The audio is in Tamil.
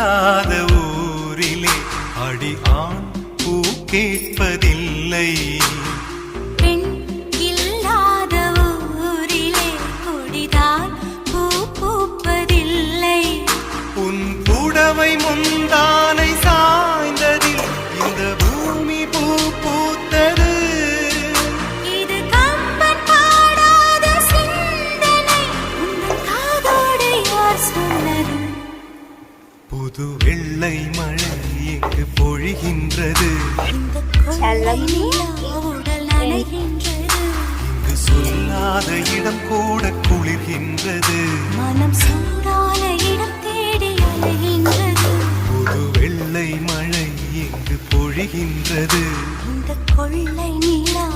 இல்லாத ஊரிலே அடி ஆண் பூ கேட்பதில்லை. புது வெள்ளை மழை இங்கு பொழிகின்றது? இங்கு சொல்லாத இடம் கூட குளிர்கின்றது. மனம் சூடான இடம் தேடி அலைகின்றது புது வெள்ளை மழை இங்கு பொழிகின்றது? இந்த கொள்ளை நிலா